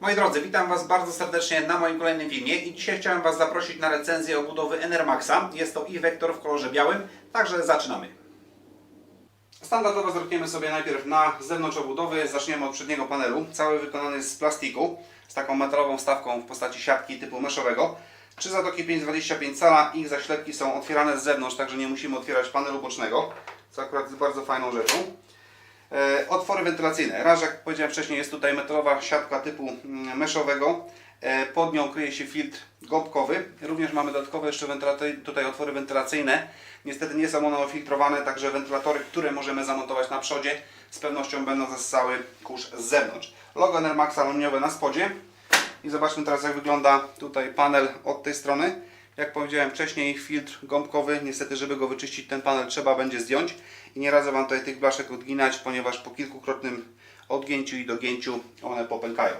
Moi drodzy, witam Was bardzo serdecznie na moim kolejnym filmie i dzisiaj chciałem Was zaprosić na recenzję obudowy Enermaxa. Jest to e-Vector w kolorze białym, także zaczynamy. Standardowo zerkniemy sobie najpierw na zewnątrz obudowy. Zaczniemy od przedniego panelu. Cały wykonany jest z plastiku, z taką metalową wstawką w postaci siatki typu meszowego. Trzy zatoki 525 cala, ich zaślepki są otwierane z zewnątrz, także nie musimy otwierać panelu bocznego, co akurat jest bardzo fajną rzeczą. E, Otwory wentylacyjne. Raz, jak powiedziałem wcześniej, jest tutaj metalowa siatka typu mm, meszowego. E, Pod nią kryje się filtr gąbkowy. Również mamy dodatkowe jeszcze tutaj otwory wentylacyjne. Niestety nie są one ofiltrowane, także wentylatory, które możemy zamontować na przodzie, z pewnością będą zasysały kurz z zewnątrz. Logo Enermaxa aluminiowe na spodzie. I zobaczmy teraz jak wygląda tutaj panel od tej strony. Jak powiedziałem wcześniej, filtr gąbkowy, niestety żeby go wyczyścić ten panel trzeba będzie zdjąć i nie radzę Wam tutaj tych blaszek odginać, ponieważ po kilkukrotnym odgięciu i dogięciu one popękają.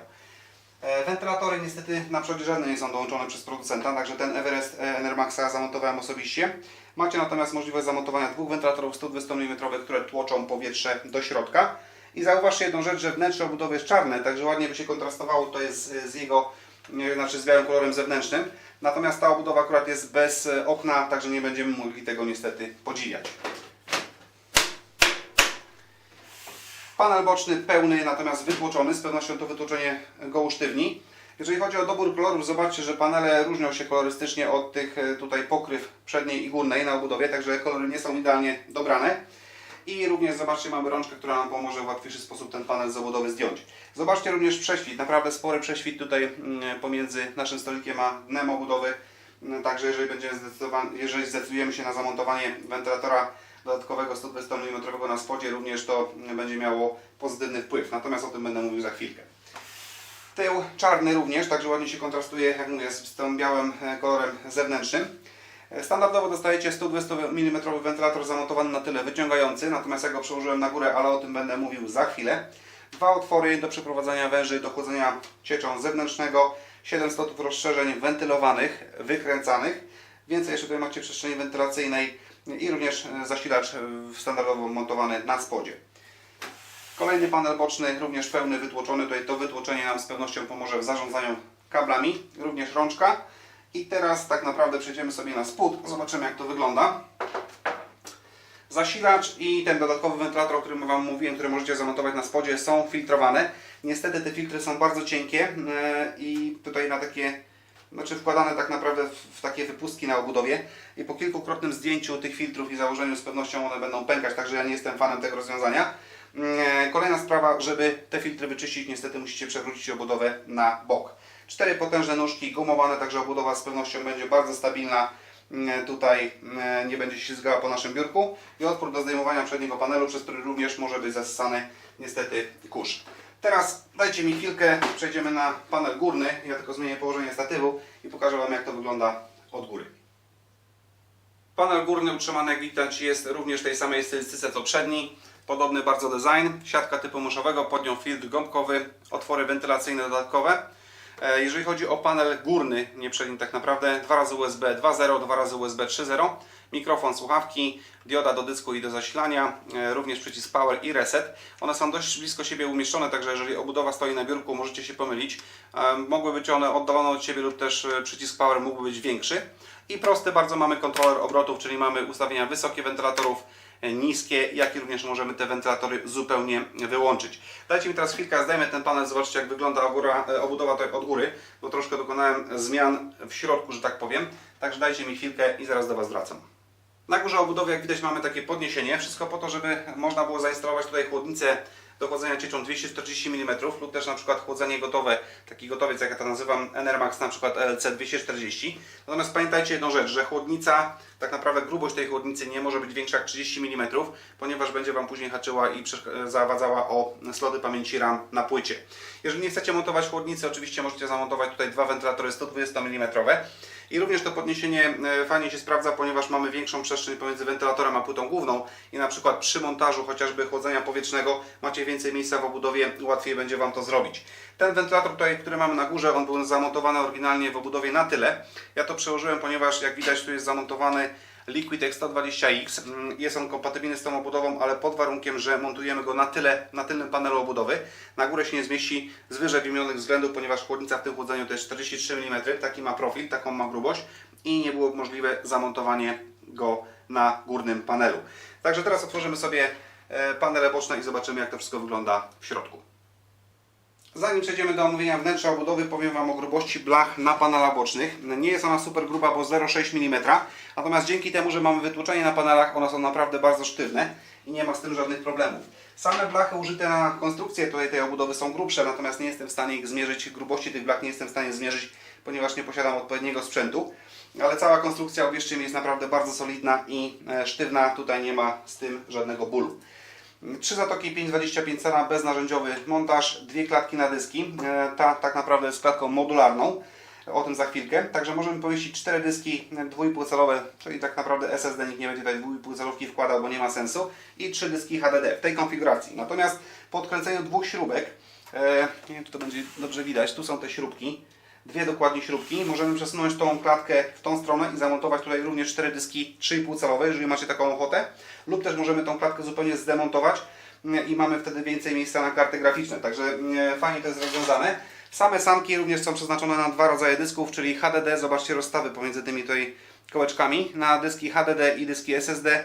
E, Wentylatory niestety na przodzie żadne nie są dołączone przez producenta, także ten Everest Enermaxa zamontowałem osobiście. Macie natomiast możliwość zamontowania dwóch wentylatorów 120 mm, które tłoczą powietrze do środka. I zauważcie jedną rzecz, że wnętrze obudowy jest czarne, także ładnie by się kontrastowało to jest z jego, znaczy z białym kolorem zewnętrznym. Natomiast ta obudowa akurat jest bez e, okna, także nie będziemy mogli tego niestety podziwiać. Panel boczny pełny, natomiast wytłoczony, z pewnością to wytłoczenie go usztywni. Jeżeli chodzi o dobór kolorów, zobaczcie, że panele różnią się kolorystycznie od tych e, tutaj pokryw przedniej i górnej na obudowie, także kolory nie są idealnie dobrane. I również zobaczcie, mamy rączkę, która nam pomoże w łatwiejszy sposób ten panel z obudowy zdjąć. Zobaczcie również prześwit, naprawdę spory prześwit tutaj mm, pomiędzy naszym stolikiem a dnem obudowy. Mm, Także jeżeli, będzie jeżeli zdecydujemy się na zamontowanie wentylatora dodatkowego 120 mm na spodzie, również to będzie miało pozytywny wpływ. Natomiast o tym będę mówił za chwilkę. Tył czarny również, także ładnie się kontrastuje, jak mówię, z z tym białym e, kolorem zewnętrznym. E, Standardowo dostajecie 120 mm wentylator zamontowany na tyle wyciągający, natomiast ja go przełożyłem na górę, ale o tym będę mówił za chwilę. Dwa otwory do przeprowadzania węży, do chłodzenia cieczą zewnętrznego, 7 stotów rozszerzeń wentylowanych, wykręcanych. Więcej jeszcze tutaj macie przestrzeni wentylacyjnej i również e, zasilacz e, standardowo montowany na spodzie. Kolejny panel boczny, również pełny, wytłoczony. Tutaj to wytłoczenie nam z pewnością pomoże w zarządzaniu kablami. Również rączka. I teraz tak naprawdę przejdziemy sobie na spód. Zobaczymy jak to wygląda. Zasilacz i ten dodatkowy wentylator, o którym Wam mówiłem, który możecie zamontować na spodzie, są filtrowane. Niestety te filtry są bardzo cienkie e, i tutaj na takie, znaczy wkładane tak naprawdę w, takie wypustki na obudowie i po kilkukrotnym zdjęciu tych filtrów i założeniu z pewnością one będą pękać, także ja nie jestem fanem tego rozwiązania. Mm, Kolejna sprawa, żeby te filtry wyczyścić, niestety musicie przewrócić obudowę na bok. Cztery potężne nóżki gumowane, także obudowa z pewnością będzie bardzo stabilna. Mm, Tutaj mm, nie będzie się ślizgała po naszym biurku. I otwór do zdejmowania przedniego panelu, przez który również może być zasysany niestety kurz. Teraz dajcie mi chwilkę, przejdziemy na panel górny. Ja tylko zmienię położenie statywu i pokażę Wam jak to wygląda od góry. Panel górny utrzymany jak widać jest również w tej samej stylistyce co przedni. Podobny bardzo design, siatka typu muszowego, pod nią filtr gąbkowy, otwory wentylacyjne dodatkowe. E, Jeżeli chodzi o panel górny, nie przedni tak naprawdę, dwa razy USB 2.0, dwa razy USB 3.0, mikrofon, słuchawki, dioda do dysku i do zasilania, e, również przycisk power i reset. One są dość blisko siebie umieszczone, także jeżeli obudowa stoi na biurku, możecie się pomylić. E, Mogły być one oddalone od siebie lub też przycisk power mógłby być większy. I prosty bardzo mamy kontroler obrotów, czyli mamy ustawienia wysokie wentylatorów, niskie, jak i również możemy te wentylatory zupełnie wyłączyć. Dajcie mi teraz chwilkę, zdejmę ten panel, zobaczcie jak wygląda ogóra, e, obudowa tutaj od góry, bo troszkę dokonałem zmian w środku, że tak powiem. Także dajcie mi chwilkę i zaraz do Was wracam. Na górze obudowy, jak widać, mamy takie podniesienie. Wszystko po to, żeby można było zainstalować tutaj chłodnicę do chłodzenia cieczą 240 mm lub też na przykład chłodzenie gotowe, taki gotowiec, jak ja to nazywam, Enermax na przykład LC 240. Natomiast pamiętajcie jedną rzecz, że chłodnica, tak naprawdę grubość tej chłodnicy nie może być większa jak 30 mm, ponieważ będzie Wam później haczyła i zawadzała o slody pamięci RAM na płycie. Jeżeli nie chcecie montować chłodnicy, oczywiście możecie zamontować tutaj dwa wentylatory 120 mm. I również to podniesienie e, fajnie się sprawdza, ponieważ mamy większą przestrzeń pomiędzy wentylatorem a płytą główną i na przykład przy montażu chociażby chłodzenia powietrznego macie więcej miejsca w obudowie, łatwiej będzie Wam to zrobić. Ten wentylator tutaj, który mamy na górze, on był zamontowany oryginalnie w obudowie na tyle. Ja to przełożyłem, ponieważ jak widać tu jest zamontowany Liquitex 120X. Mm, Jest on kompatybilny z tą obudową, ale pod warunkiem, że montujemy go na tyle, na tylnym panelu obudowy. Na górę się nie zmieści z wyżej wymienionych względów, ponieważ chłodnica w tym chłodzeniu to jest 43 mm, taki ma profil, taką ma grubość i nie było możliwe zamontowanie go na górnym panelu. Także teraz otworzymy sobie e, panele boczne i zobaczymy jak to wszystko wygląda w środku. Zanim przejdziemy do omówienia wnętrza obudowy, powiem Wam o grubości blach na panelach bocznych. Nie jest ona super gruba, bo 0,6 mm, natomiast dzięki temu, że mamy wytłuczenie na panelach, one są naprawdę bardzo sztywne i nie ma z tym żadnych problemów. Same blachy użyte na konstrukcję tutaj tej obudowy są grubsze, natomiast nie jestem w stanie ich zmierzyć, grubości tych blach nie jestem w stanie zmierzyć, ponieważ nie posiadam odpowiedniego sprzętu. Ale cała konstrukcja, uwierzcie mi, jest naprawdę bardzo solidna i e, sztywna, tutaj nie ma z tym żadnego bólu. Trzy zatoki 525 cena, beznarzędziowy montaż, dwie klatki na dyski. E, Ta tak naprawdę jest klatką modularną, o tym za chwilkę. Także możemy pomieścić cztery dyski 2,5 celowe, czyli tak naprawdę SSD nikt nie będzie tutaj 2,5 celówki wkładał, bo nie ma sensu. I trzy dyski HDD w tej konfiguracji. Natomiast po odkręceniu dwóch śrubek, e, nie wiem czy to będzie dobrze widać, tu są te śrubki, dwie dokładnie śrubki. Możemy przesunąć tą klatkę w tą stronę i zamontować tutaj również cztery dyski 3,5 calowe, jeżeli macie taką ochotę. Lub też możemy tą klatkę zupełnie zdemontować mm, i mamy wtedy więcej miejsca na karty graficzne. Także mm, fajnie to jest rozwiązane. Same samki również są przeznaczone na dwa rodzaje dysków, czyli HDD. Zobaczcie rozstawy pomiędzy tymi tutaj kołeczkami. Na dyski HDD i dyski SSD.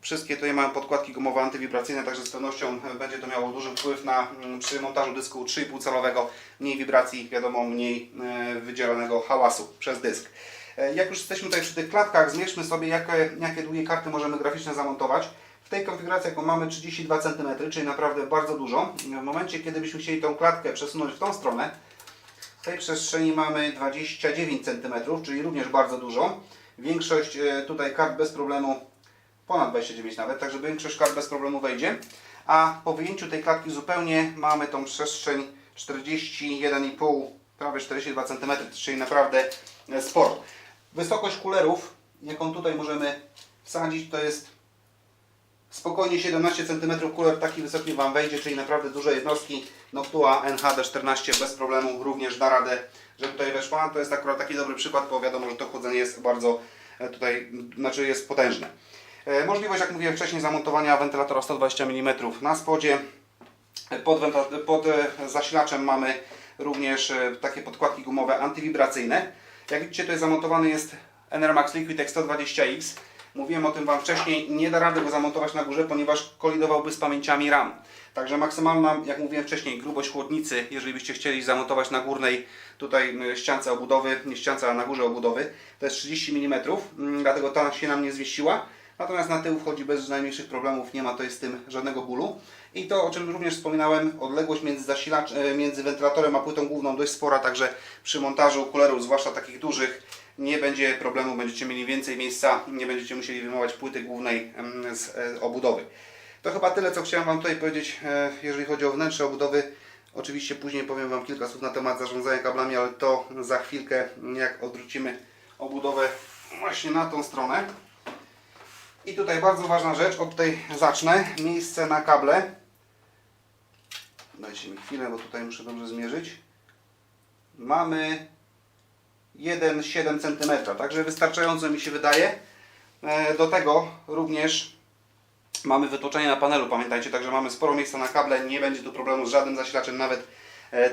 Wszystkie tutaj mają podkładki gumowe antywibracyjne, także z pewnością będzie to miało duży wpływ na mm, przy montażu dysku 3,5 calowego. Mniej wibracji, wiadomo, mniej e, wydzielanego hałasu przez dysk. E, Jak już jesteśmy tutaj przy tych klatkach, zmierzmy sobie jakie, jakie długie karty możemy graficzne zamontować. W tej konfiguracji jaką mamy 32 cm, czyli naprawdę bardzo dużo. W momencie kiedy byśmy chcieli tą klatkę przesunąć w tą stronę, w tej przestrzeni mamy 29 cm, czyli również bardzo dużo. Większość e, tutaj kart bez problemu, ponad 29 nawet, także większość kart bez problemu wejdzie. A po wyjęciu tej klatki zupełnie mamy tą przestrzeń 41,5, prawie 42 cm, czyli naprawdę e, sporo. Wysokość kulerów, jaką tutaj możemy wsadzić, to jest spokojnie 17 cm kuler taki wysoki Wam wejdzie, czyli naprawdę duże jednostki. Noctua NHD14 bez problemu również da radę, że tutaj weszła. To jest akurat taki dobry przykład, bo wiadomo, że to chłodzenie jest bardzo e, tutaj, znaczy jest potężne. E, Możliwość, jak mówiłem wcześniej, zamontowania wentylatora 120 mm na spodzie. Pod, wenta- pod e, zasilaczem mamy również e, takie podkładki gumowe antywibracyjne. Jak widzicie, tutaj zamontowany jest Enermax Liquitex 120X. Mówiłem o tym Wam wcześniej, nie da rady go zamontować na górze, ponieważ kolidowałby z pamięciami RAM. Także maksymalna, jak mówiłem wcześniej, grubość chłodnicy, jeżeli byście chcieli zamontować na górnej tutaj ściance obudowy, nie ściance, a na górze obudowy, to jest 30 mm, mm, dlatego ta się nam nie zmieściła. Natomiast na tył wchodzi bez najmniejszych problemów, nie ma tutaj z tym żadnego bólu. I to, o czym również wspominałem, odległość między, zasilacz, e, między wentylatorem a płytą główną dość spora, także przy montażu kulerów, zwłaszcza takich dużych, nie będzie problemu, będziecie mieli więcej miejsca, nie będziecie musieli wyjmować płyty głównej z e, obudowy. To chyba tyle, co chciałem Wam tutaj powiedzieć, e, jeżeli chodzi o wnętrze obudowy. Oczywiście później powiem Wam kilka słów na temat zarządzania kablami, ale to za chwilkę, jak odwrócimy obudowę właśnie na tą stronę. I tutaj bardzo ważna rzecz, od tej zacznę. Miejsce na kable. Dajcie mi chwilę, bo tutaj muszę dobrze zmierzyć. Mamy 1,7 cm, także wystarczająco mi się wydaje. E, Do tego również mamy wytłoczenie na panelu, pamiętajcie, także mamy sporo miejsca na kable, nie będzie tu problemu z żadnym zasilaczem, nawet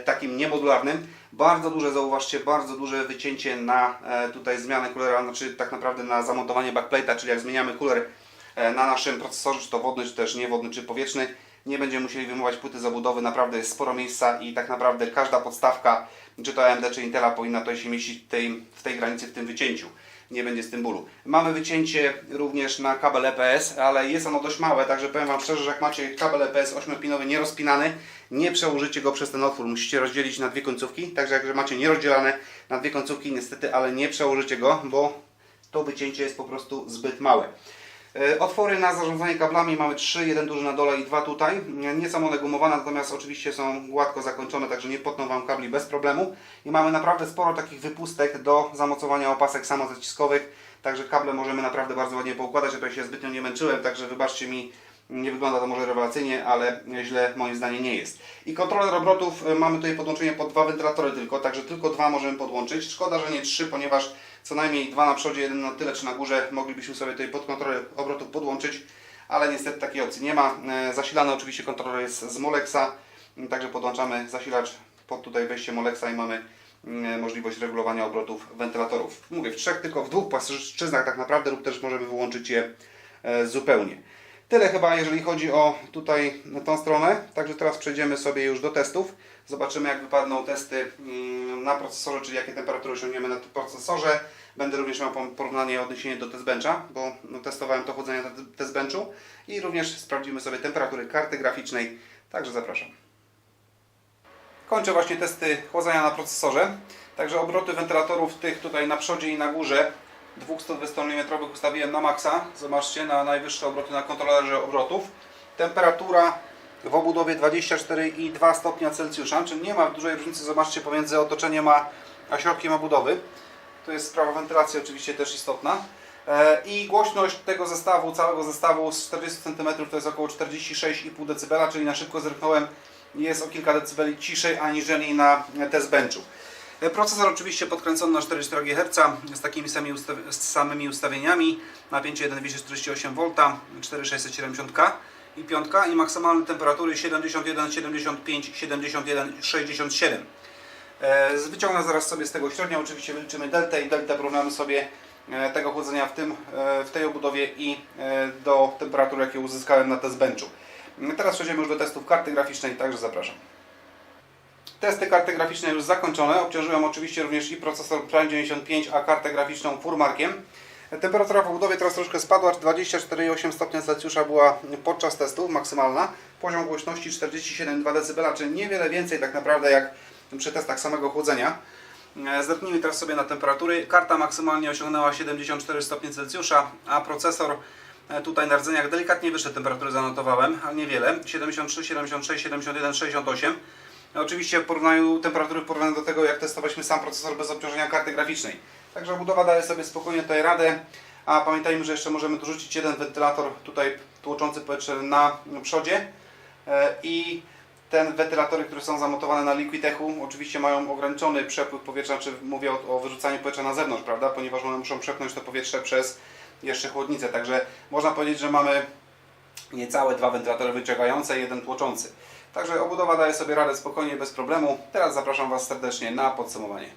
takim niemodularnym. Bardzo duże, zauważcie, bardzo duże wycięcie na e, tutaj zmianę kulera, znaczy tak naprawdę na zamontowanie backplate'a, czyli jak zmieniamy kuler e, na naszym procesorze, czy to wodny, czy też niewodny, czy powietrzny, nie będziemy musieli wyjmować płyty zabudowy, naprawdę jest sporo miejsca i tak naprawdę każda podstawka, czy to AMD, czy Intela powinna tutaj się mieścić w tej, w tej granicy, w tym wycięciu. Nie będzie z tym bólu. Mamy wycięcie również na kabel EPS, ale jest ono dość małe, także powiem Wam szczerze, że jak macie kabel EPS 8-pinowy nierozpinany, nie przełożycie go przez ten otwór, musicie rozdzielić na dwie końcówki, także jak macie nierozdzielane na dwie końcówki, niestety, ale nie przełożycie go, bo to wycięcie jest po prostu zbyt małe. E, Otwory na zarządzanie kablami mamy trzy, jeden duży na dole i dwa tutaj. Nie nie są one gumowane, natomiast oczywiście są gładko zakończone, także nie potną Wam kabli bez problemu. I mamy naprawdę sporo takich wypustek do zamocowania opasek samozaciskowych, także kable możemy naprawdę bardzo ładnie poukładać. Ja tutaj się zbytnio nie męczyłem, także wybaczcie mi Nie wygląda to może rewelacyjnie, ale źle moim zdaniem nie jest. I kontroler obrotów y, mamy tutaj podłączenie pod dwa wentylatory tylko, także tylko dwa możemy podłączyć. Szkoda, że nie trzy, ponieważ co najmniej dwa na przodzie, jeden na tyle czy na górze moglibyśmy sobie tutaj pod kontroler obrotów podłączyć, ale niestety takiej opcji nie ma. E, Zasilany oczywiście kontroler jest z Molexa, także podłączamy zasilacz pod tutaj wejście Molexa i mamy mm, możliwość regulowania obrotów wentylatorów. Mówię w trzech, tylko w dwóch płaszczyznach tak naprawdę lub też możemy wyłączyć je e, zupełnie. Tyle chyba jeżeli chodzi o tutaj tą stronę. Także teraz przejdziemy sobie już do testów. Zobaczymy jak wypadną testy mm, na procesorze, czyli jakie temperatury osiągniemy na tym procesorze. Będę również miał porównanie odniesienie do testbencha, bo no, testowałem to chodzenie na testbenchu i również sprawdzimy sobie temperatury karty graficznej. Także zapraszam. Kończę właśnie testy chłodzenia na procesorze. Także obroty wentylatorów tych tutaj na przodzie i na górze 220 mm ustawiłem na maksa. Zobaczcie, na najwyższe obroty na kontrolerze obrotów. Temperatura w obudowie 24,2 stopnia Celsjusza, czyli nie ma dużej różnicy, zobaczcie, pomiędzy otoczeniem a, a środkiem obudowy. To jest sprawa wentylacji oczywiście też istotna. E, I głośność tego zestawu, całego zestawu z 40 cm to jest około 46,5 dB, czyli na szybko zerknąłem, jest o kilka decybeli ciszej aniżeli na test benchu. E, Procesor oczywiście podkręcony na 4,4 GHz z takimi samymi, ustaw- z samymi ustawieniami. Napięcie 1248 V, 4670K i piątka i maksymalne temperatury 71, 75, 71, 67. E, z- Wyciągnę zaraz sobie z tego średnią, oczywiście wyliczymy deltę i deltę porównamy sobie e, tego chłodzenia w, tym, e, w tej obudowie i do temperatury jakie uzyskałem na test benchu. Teraz przejdziemy już do testów karty graficznej, także zapraszam. Testy karty graficznej już zakończone. Obciążyłem oczywiście również i procesor Prime 95, a kartę graficzną Furmarkiem. Temperatura w obudowie teraz troszkę spadła, 24,8 stopnia Celsjusza była podczas testów maksymalna. Poziom głośności 47,2 dB, czyli niewiele więcej tak naprawdę jak przy testach samego chłodzenia. E, Zerknijmy teraz sobie na temperatury. Karta maksymalnie osiągnęła 74 stopnie Celsjusza, a procesor e, tutaj na rdzeniach delikatnie wyższe temperatury zanotowałem, ale niewiele. 73, 76, 71, 68. Oczywiście w porównaniu temperatury w porównaniu do tego, jak testowaliśmy sam procesor bez obciążenia karty graficznej. Także obudowa daje sobie spokojnie tutaj radę. A pamiętajmy, że jeszcze możemy dorzucić jeden wentylator tutaj tłoczący powietrze na przodzie. E, I ten wentylatory, które są zamontowane na Liquitechu, oczywiście mają ograniczony przepływ powietrza, czy mówię o, o wyrzucaniu powietrza na zewnątrz, prawda? Ponieważ one muszą przepchnąć to powietrze przez jeszcze chłodnicę. Także można powiedzieć, że mamy niecałe dwa wentylatory wyciągające i jeden tłoczący. Także obudowa daje sobie radę spokojnie, bez problemu. Teraz zapraszam Was serdecznie na podsumowanie.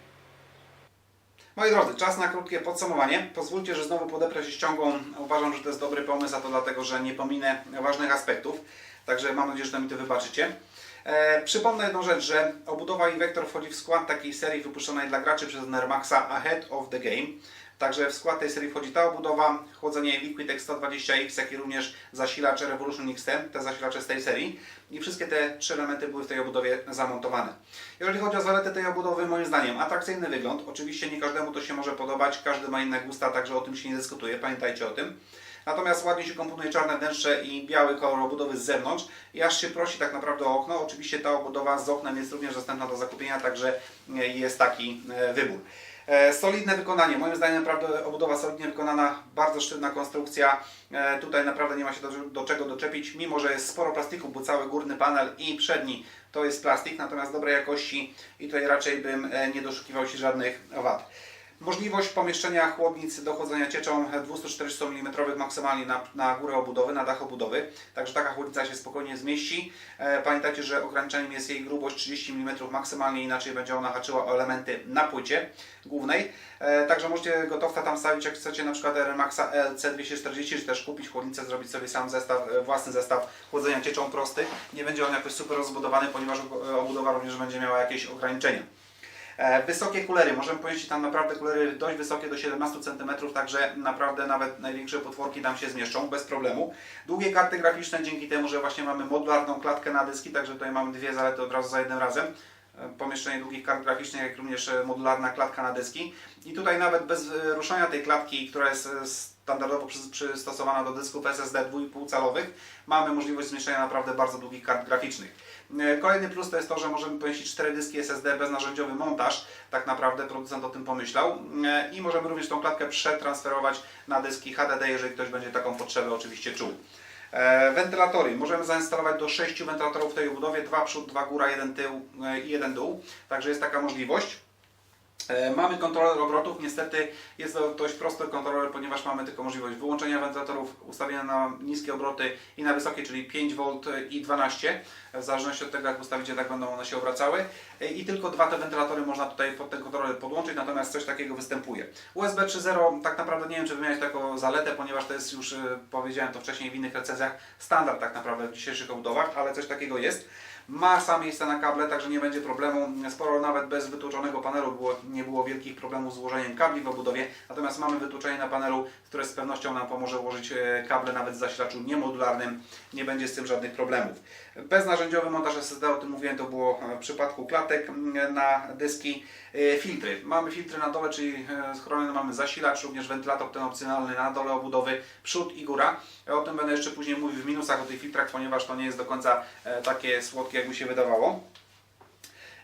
Moi drodzy, czas na krótkie podsumowanie. Pozwólcie, że znowu podeprę się ściągą. Uważam, że to jest dobry pomysł, a to dlatego, że nie pominę ważnych aspektów. Także mam nadzieję, że mi to wybaczycie. E, przypomnę jedną rzecz, że obudowa Invector wchodzi w skład takiej serii wypuszczonej dla graczy przez Nermaxa Ahead of the Game. Także w skład tej serii wchodzi ta obudowa, chłodzenie Liquitech 120X, jak i również zasilacz Revolution XT, te zasilacze z tej serii. I wszystkie te trzy elementy były w tej obudowie zamontowane. Jeżeli chodzi o zalety tej obudowy, moim zdaniem atrakcyjny wygląd. Oczywiście nie każdemu to się może podobać, każdy ma inne gusta, także o tym się nie dyskutuje, pamiętajcie o tym. Natomiast ładnie się komponuje czarne wnętrze i biały kolor obudowy z zewnątrz. I aż się prosi tak naprawdę o okno. Oczywiście ta obudowa z oknem jest również dostępna do zakupienia, także jest taki e, wybór. E, Solidne wykonanie, moim zdaniem naprawdę obudowa solidnie wykonana, bardzo sztywna konstrukcja. E, Tutaj naprawdę nie ma się do, do czego doczepić, mimo że jest sporo plastiku, bo cały górny panel i przedni to jest plastik, natomiast dobrej jakości i tutaj raczej bym e, nie doszukiwał się żadnych wad. Możliwość pomieszczenia chłodnic do chłodzenia cieczą 240 mm maksymalnie na, na górę obudowy, na dach obudowy. Także taka chłodnica się spokojnie zmieści. E, pamiętajcie, że ograniczeniem jest jej grubość 30 mm maksymalnie, inaczej będzie ona haczyła o elementy na płycie głównej. E, także możecie gotowca tam stawić, jak chcecie na przykład Air Maxa LC240, czy też kupić chłodnicę, zrobić sobie sam zestaw, e, własny zestaw chłodzenia cieczą prosty. Nie będzie on jakoś super rozbudowany, ponieważ obudowa również będzie miała jakieś ograniczenia. E, Wysokie kulery, możemy powiedzieć tam naprawdę kulery dość wysokie do 17 cm, także naprawdę nawet największe potworki tam się zmieszczą bez problemu. Długie karty graficzne dzięki temu, że właśnie mamy modularną klatkę na dyski, także tutaj mamy dwie zalety od razu za jednym razem. E, Pomieszczenie długich kart graficznych, jak również e, modularna klatka na dyski. I tutaj nawet bez ruszania tej klatki, która jest standardowo przy- przystosowana do dysków SSD 2,5 calowych, mamy możliwość zmieszczenia naprawdę bardzo długich kart graficznych. E, Kolejny plus to jest to, że możemy pomieścić 4 dyski SSD bez narzędziowy montaż. Tak naprawdę producent o tym pomyślał. E, I możemy również tą klatkę przetransferować na dyski HDD, jeżeli ktoś będzie taką potrzebę oczywiście czuł. E, Wentylatory. Możemy zainstalować do 6 wentylatorów w tej obudowie, dwa przód, dwa góra, jeden tył i jeden dół. Także jest taka możliwość. E, Mamy kontroler obrotów, niestety jest to dość prosty kontroler, ponieważ mamy tylko możliwość wyłączenia wentylatorów, ustawienia na niskie obroty i na wysokie, czyli 5V i 12, w zależności od tego jak ustawicie, tak będą one się obracały. E, I tylko dwa te wentylatory można tutaj pod ten kontroler podłączyć, natomiast coś takiego występuje. USB 3.0 tak naprawdę nie wiem, czy wymieniać taką zaletę, ponieważ to jest już, e, powiedziałem to wcześniej w innych recenzjach, standard tak naprawdę w dzisiejszych obudowach, ale coś takiego jest. Masa miejsca na kable, także nie będzie problemu. Sporo nawet bez wytłuczonego panelu było, nie było wielkich problemów z ułożeniem kabli w obudowie. Natomiast mamy wytłuczenie na panelu, które z pewnością nam pomoże ułożyć e, kable nawet w zasilaczu niemodularnym. Nie będzie z tym żadnych problemów. Beznarzędziowy montaż SSD, o tym mówiłem, to było w przypadku klatek na dyski. E, Filtry. Mamy filtry na dole, czyli e, schroniony mamy zasilacz, również wentylator ten opcjonalny na dole obudowy, przód i góra. O tym będę jeszcze później mówił w minusach o tych filtrach, ponieważ to nie jest do końca e, takie słodkie, jak mi się wydawało.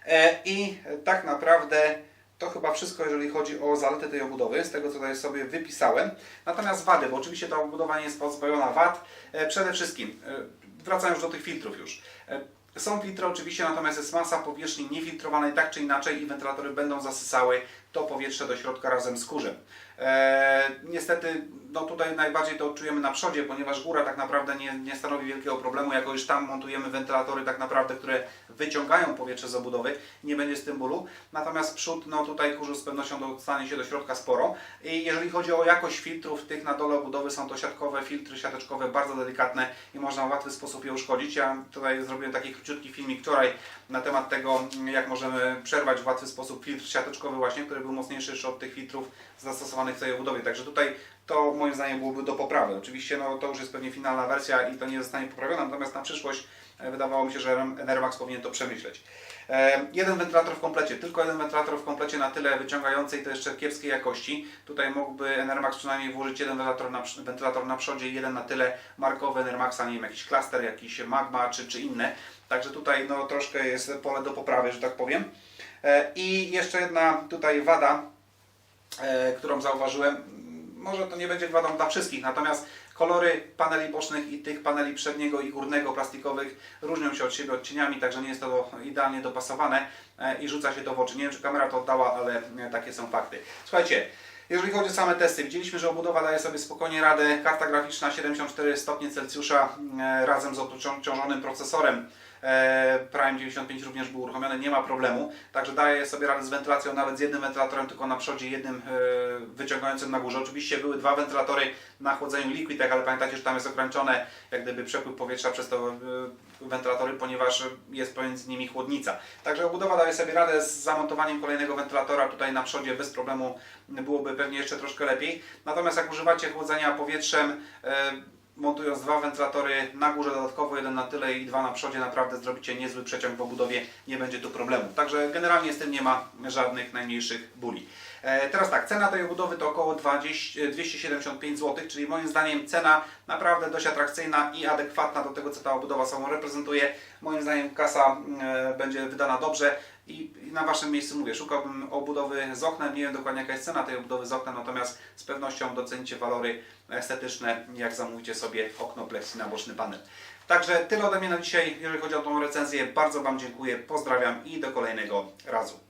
E, I tak naprawdę to chyba wszystko, jeżeli chodzi o zalety tej obudowy, z tego co tutaj sobie wypisałem. Natomiast wady, bo oczywiście ta obudowa nie jest pozbawiona wad. E, Przede wszystkim, e, wracając do tych filtrów już. E, Są filtry oczywiście, natomiast jest masa powierzchni niefiltrowanej tak czy inaczej i wentylatory będą zasysały to powietrze do środka razem z kurzem. E, niestety, no tutaj najbardziej to odczujemy na przodzie, ponieważ góra tak naprawdę nie, nie stanowi wielkiego problemu, jako iż tam montujemy wentylatory tak naprawdę, które wyciągają powietrze z obudowy, nie będzie z tym bólu. Natomiast przód, no tutaj kurzu z pewnością dostanie się do środka sporo. I jeżeli chodzi o jakość filtrów, tych na dole obudowy są to siatkowe filtry, siateczkowe, bardzo delikatne i można w łatwy sposób je uszkodzić. Ja tutaj zrobiłem taki króciutki filmik wczoraj na temat tego, jak możemy przerwać w łatwy sposób filtr siateczkowy właśnie, który był mocniejszy jeszcze od tych filtrów zastosowanych w tej obudowie. Także tutaj to moim zdaniem byłoby do poprawy. Oczywiście no, to już jest pewnie finalna wersja i to nie zostanie poprawione, natomiast na przyszłość e, wydawało mi się, że Enermax powinien to przemyśleć. E, jeden wentylator w komplecie, tylko jeden wentylator w komplecie na tyle wyciągający to jeszcze kiepskiej jakości. Tutaj mógłby Enermax przynajmniej włożyć jeden wentylator na, wentylator na przodzie i jeden na tyle markowy Enermaxa, nie wiem, jakiś klaster, jakiś Magma czy, czy inne. Także tutaj no, troszkę jest pole do poprawy, że tak powiem. E, I jeszcze jedna tutaj wada, e, którą zauważyłem. Może to nie będzie wadą dla wszystkich, natomiast kolory paneli bocznych i tych paneli przedniego i górnego plastikowych różnią się od siebie odcieniami, także nie jest to idealnie dopasowane e, i rzuca się to w oczy. Nie wiem, czy kamera to oddała, ale takie są fakty. Słuchajcie, jeżeli chodzi o same testy, widzieliśmy, że obudowa daje sobie spokojnie radę. Karta graficzna 74 stopnie Celsjusza razem z obciążonym procesorem. E, Prime 95 również był uruchomiony, nie ma problemu. Także daje sobie radę z wentylacją nawet z jednym wentylatorem, tylko na przodzie, jednym e, wyciągającym na górze. Oczywiście były dwa wentylatory na chłodzeniu Liquidek, ale pamiętajcie, że tam jest ograniczone jak gdyby przepływ powietrza przez te wentylatory, ponieważ jest pomiędzy nimi chłodnica. Także obudowa daje sobie radę z zamontowaniem kolejnego wentylatora tutaj na przodzie bez problemu byłoby pewnie jeszcze troszkę lepiej. Natomiast jak używacie chłodzenia powietrzem, e, montując dwa wentylatory na górze dodatkowo, jeden na tyle i dwa na przodzie, naprawdę zrobicie niezły przeciąg w obudowie, nie będzie tu problemu. Także generalnie z tym nie ma żadnych najmniejszych bóli. E, Teraz tak, cena tej obudowy to około 20, e, 275 zł, czyli moim zdaniem cena naprawdę dość atrakcyjna i adekwatna do tego, co ta obudowa sobą reprezentuje. Moim zdaniem kasa e, będzie wydana dobrze i na Waszym miejscu mówię, szukałbym obudowy z oknem, nie wiem dokładnie jaka jest cena tej obudowy z oknem, natomiast z pewnością docenicie walory estetyczne, jak zamówicie sobie okno plexi na boczny panel. Także tyle ode mnie na dzisiaj, jeżeli chodzi o tą recenzję. Bardzo Wam dziękuję, pozdrawiam i do kolejnego razu.